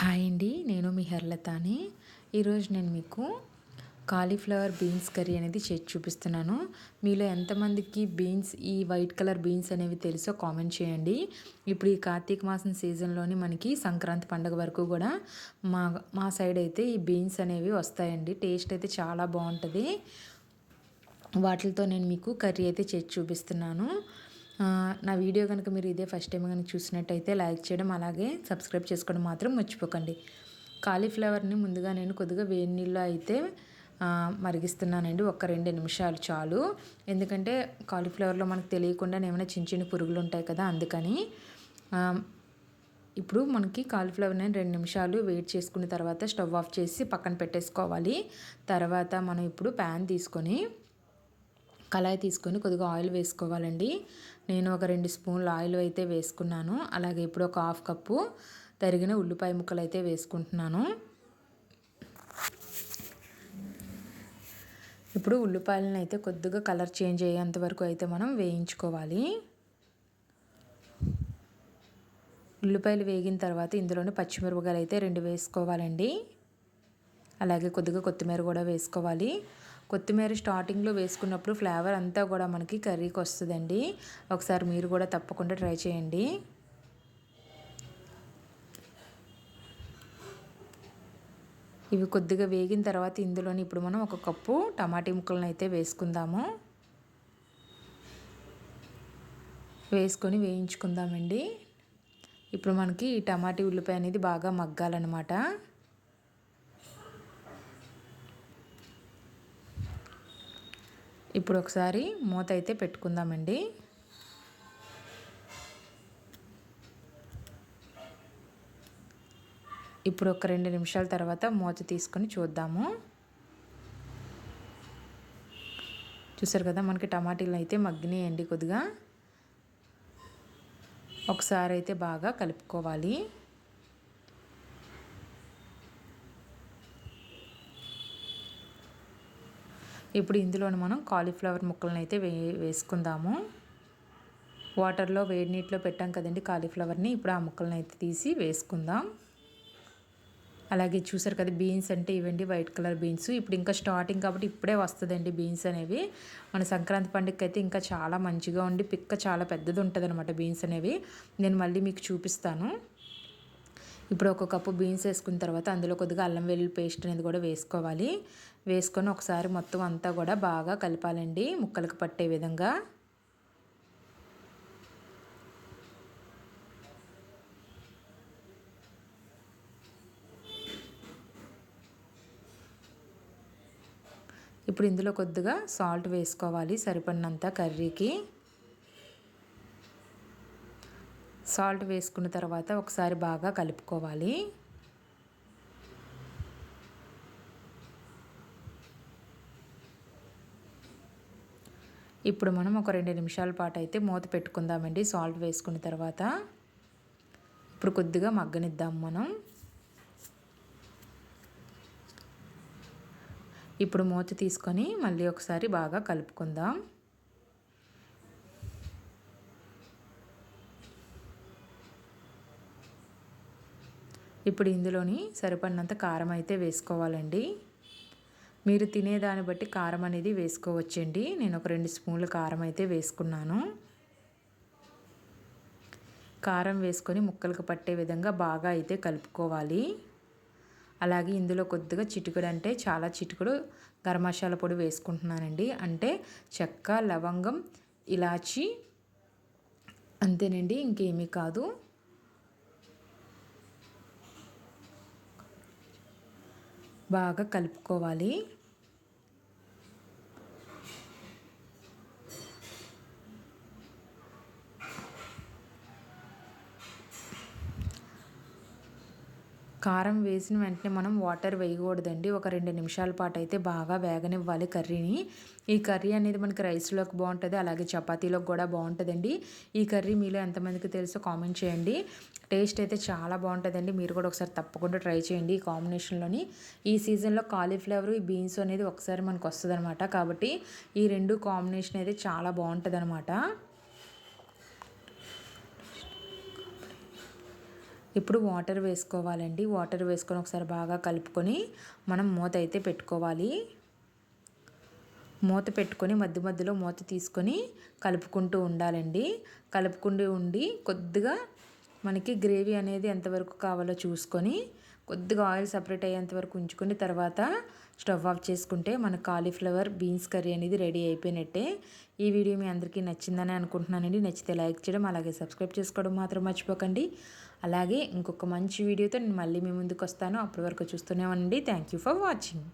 Hi అండి నేను మీ హర్లతాని. ఈరోజు నేను మీకు కాలీఫ్లవర్ బీన్స్ కర్రీ అనేది చేసి చూపిస్తున్నాను. మీలో ఎంతమందికి బీన్స్ ఈ వైట్ కలర్ బీన్స్ అనేవి తెలుసో కామెంట్ చేయండి. ఇప్పుడు ఈ కార్తీక మాసం సీజన్లోని మనకి సంక్రాంతి పండుగ వరకు కూడా మా మా సైడ్ అయితే ఈ బీన్స్ అనేవి వస్తాయండి. టేస్ట్ అయితే చాలా బాగుంటుంది. వాటితో నేను మీకు కర్రీ అయితే చేసి చూపిస్తున్నాను. నా వీడియో కనుక మీరు ఇదే ఫస్ట్ టైం కనుక చూసినట్టయితే లైక్ చేయడం అలాగే సబ్స్క్రైబ్ చేసుకోవడం మాత్రం మర్చిపోకండి. కాలీఫ్లవర్ని ముందుగా నేను కొద్దిగా వేడి నీళ్ళు అయితే మరిగిస్తున్నానండి. ఒక రెండు నిమిషాలు చాలు. ఎందుకంటే కాలీఫ్లవర్లో మనకు తెలియకుండా ఏమైనా చిన్న చిన్న పురుగులు ఉంటాయి కదా అందుకని ఇప్పుడు మనకి కాలీఫ్లవర్ని రెండు నిమిషాలు వెయిట్ చేసుకున్న తర్వాత స్టవ్ ఆఫ్ చేసి పక్కన పెట్టేసుకోవాలి. తర్వాత మనం ఇప్పుడు ప్యాన్ తీసుకొని కళాయి తీసుకొని కొద్దిగా ఆయిల్ వేసుకోవాలండి. నేను ఒక రెండు స్పూన్లు ఆయిల్ అయితే వేసుకున్నాను. అలాగే ఇప్పుడు ఒక హాఫ్ కప్పు తరిగిన ఉల్లిపాయ ముక్కలు అయితే వేసుకుంటున్నాను. ఇప్పుడు ఉల్లిపాయలను అయితే కొద్దిగా కలర్ చేంజ్ అయ్యేంత వరకు అయితే మనం వేయించుకోవాలి. ఉల్లిపాయలు వేగిన తర్వాత ఇందులోనే పచ్చిమిరపకాయలు అయితే రెండు వేసుకోవాలండి. అలాగే కొద్దిగా కొత్తిమీర కూడా వేసుకోవాలి. కొత్తిమీర స్టార్టింగ్లో వేసుకున్నప్పుడు ఫ్లేవర్ అంతా కూడా మనకి కర్రీకి వస్తుందండి. ఒకసారి మీరు కూడా తప్పకుండా ట్రై చేయండి. ఇవి కొద్దిగా వేగిన తర్వాత ఇందులోని ఇప్పుడు మనం ఒక కప్పు టమాటీ ముక్కలను అయితే వేసుకుందాము. వేసుకొని వేయించుకుందామండి. ఇప్పుడు మనకి ఈ టమాటీ ఉల్లిపాయ అనేది బాగా మగ్గాలన్నమాట. ఇప్పుడు ఒకసారి మూత అయితే పెట్టుకుందామండి. ఇప్పుడు ఒక రెండు నిమిషాల తర్వాత మూత తీసుకొని చూద్దాము. చూసారు కదా మనకి టమాటీలు అయితే మగ్గినాయండి కొద్దిగా. ఒకసారి అయితే బాగా కలుపుకోవాలి. ఇప్పుడు ఇందులోని మనం కాలీఫ్లవర్ ముక్కలను అయితే వే వేసుకుందాము. వాటర్లో వేడి నీటిలో పెట్టాం కదండి కాలీఫ్లవర్ని ఇప్పుడు ఆ ముక్కలను అయితే తీసి వేసుకుందాం. అలాగే చూసారు కదా బీన్స్ అంటే ఇవండి వైట్ కలర్ బీన్స్. ఇప్పుడు ఇంకా స్టార్టింగ్ కాబట్టి ఇప్పుడే వస్తుందండి బీన్స్ అనేవి. మన సంక్రాంతి పండుగకి అయితే ఇంకా చాలా మంచిగా ఉండి పిక్క చాలా పెద్దది ఉంటుంది అనమాట బీన్స్ అనేవి. నేను మళ్ళీ మీకు చూపిస్తాను. ఇప్పుడు ఒక కప్పు బీన్స్ వేసుకున్న తర్వాత అందులో కొద్దిగా అల్లం వెల్లుల్లి పేస్ట్ అనేది కూడా వేసుకోవాలి. వేసుకొని ఒకసారి మొత్తం అంతా కూడా బాగా కలపాలండి ముక్కలకు పట్టే విధంగా. ఇప్పుడు ఇందులో కొద్దిగా సాల్ట్ వేసుకోవాలి సరిపడినంత కర్రీకి. సాల్ట్ వేసుకున్న తర్వాత ఒకసారి బాగా కలుపుకోవాలి. ఇప్పుడు మనం ఒక రెండు నిమిషాల పాటు అయితే మూత పెట్టుకుందామండి. సాల్ట్ వేసుకున్న తర్వాత ఇప్పుడు కొద్దిగా మగ్గనిద్దాం మనం. ఇప్పుడు మూత తీసుకొని మళ్ళీ ఒకసారి బాగా కలుపుకుందాం. ఇప్పుడు ఇందులోని సరిపడినంత కారం అయితే వేసుకోవాలండి. మీరు తినేదాన్ని బట్టి కారం అనేది వేసుకోవచ్చండి. నేను ఒక రెండు స్పూన్ల కారం అయితే వేసుకున్నాను. కారం వేసుకొని ముక్కలకు పట్టే విధంగా బాగా అయితే కలుపుకోవాలి. అలాగే ఇందులో కొద్దిగా చిటుకుడు అంటే చాలా చిటుకుడు గరం మసాలా పొడి వేసుకుంటున్నానండి. అంటే చెక్క లవంగం ఇలాచి అంతేనండి ఇంకేమీ కాదు. బాగా కలుపుకోవాలి. కారం వేసిన వెంటనే మనం వాటర్ వేయకూడదండి. ఒక రెండు నిమిషాల పాటు అయితే బాగా వేగనివ్వాలి కర్రీని. ఈ కర్రీ అనేది మనకి రైస్లోకి బాగుంటుంది అలాగే చపాతీలోకి కూడా బాగుంటుందండి. ఈ కర్రీ మీలో ఎంతమందికి తెలుసో కామెంట్ చేయండి. టేస్ట్ అయితే చాలా బాగుంటుందండి. మీరు కూడా ఒకసారి తప్పకుండా ట్రై చేయండి ఈ కాంబినేషన్లోని. ఈ సీజన్లో కాలీఫ్లవర్ ఈ బీన్స్ అనేది ఒకసారి మనకు వస్తుంది కాబట్టి ఈ రెండు కాంబినేషన్ అయితే చాలా బాగుంటుంది ఇప్పుడు వాటర్ వేసుకోవాలండి. వాటర్ వేసుకొని ఒకసారి బాగా కలుపుకొని మనం మూత అయితే పెట్టుకోవాలి. మూత పెట్టుకొని మధ్య మధ్యలో మూత తీసుకొని కలుపుకుంటూ ఉండాలండి. కలుపుకుంటూ ఉండి కొద్దిగా మనకి గ్రేవీ అనేది ఎంతవరకు కావాలో చూసుకొని కొద్దిగా ఆయిల్ సపరేట్ అయ్యేంత వరకు ఉంచుకుని తర్వాత స్టవ్ ఆఫ్ చేసుకుంటే మన కాలీఫ్లవర్ బీన్స్ కర్రీ అనేది రెడీ అయిపోయినట్టే. ఈ వీడియో మీ అందరికీ నచ్చిందని అనుకుంటున్నానండి. నచ్చితే లైక్ చేయడం అలాగే సబ్స్క్రైబ్ చేసుకోవడం మాత్రం మర్చిపోకండి. అలాగే ఇంకొక మంచి వీడియోతో నేను మళ్ళీ మీ ముందుకు వస్తాను. అప్పటి వరకు చూస్తూనే ఉండండి. Thank you for watching